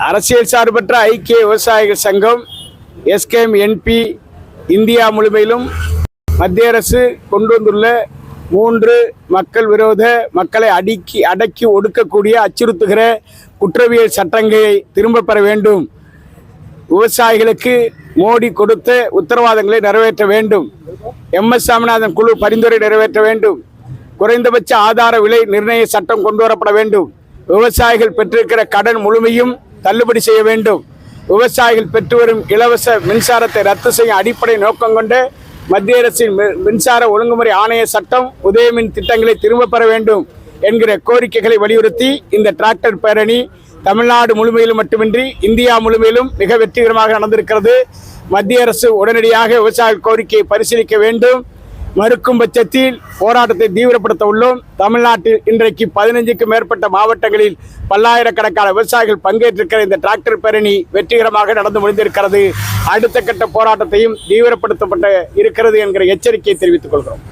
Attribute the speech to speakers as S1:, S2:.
S1: அரசியல் சார்பற்ற ஐக்கிய விவசாயிகள் சங்கம் எஸ்கேஎம் என்பி இந்தியா முழுமையிலும் மத்திய அரசு கொண்டு வந்துள்ள மூன்று மக்கள் விரோத மக்களை அடக்கி அடக்கி ஒடுக்கக்கூடிய அச்சுறுத்துகிற குற்றவியல் சட்டங்களை திரும்ப பெற வேண்டும். விவசாயிகளுக்கு மோடி கொடுத்த உத்தரவாதங்களை நிறைவேற்ற வேண்டும். எம் எஸ் சாமிநாதன் குழு பரிந்துரை நிறைவேற்ற வேண்டும். குறைந்தபட்ச ஆதார விலை நிர்ணய சட்டம் கொண்டு வரப்பட வேண்டும். விவசாயிகள் பெற்றிருக்கிற கடன் முழுமையும் தள்ளுபடி செய்ய வேண்டும். விவசாயிகள் பெற்று வரும் இலவச மின்சாரத்தை ரத்து செய்யும் அடிப்படை நோக்கம் கொண்டு மத்திய அரசின் மின்சார ஒழுங்குமுறை ஆணைய சட்டம் உதயமின் திட்டங்களை திரும்பப் பெற வேண்டும் என்கிற கோரிக்கைகளை வலியுறுத்தி இந்த டிராக்டர் பேரணி தமிழ்நாடு முழுமையிலும் மட்டுமின்றி இந்தியா முழுமையிலும் மிக வெற்றிகரமாக நடந்திருக்கிறது. மத்திய அரசு உடனடியாக விவசாயிகள் கோரிக்கையை பரிசீலிக்க வேண்டும். மறுக்கும் பட்சத்தில் போராட்டத்தை தீவிரப்படுத்த உள்ளோம். தமிழ்நாட்டில் இன்றைக்கு பதினைஞ்சுக்கும் மேற்பட்ட மாவட்டங்களில் பல்லாயிரக்கணக்கான விவசாயிகள் பங்கேற்றிருக்கிற இந்த டிராக்டர் பேரணி வெற்றிகரமாக நடந்து முடிந்திருக்கிறது. அடுத்த கட்ட போராட்டத்தையும் தீவிரப்படுத்தப்பட்ட இருக்கிறது என்கிற எச்சரிக்கையை தெரிவித்துக் கொள்கிறோம்.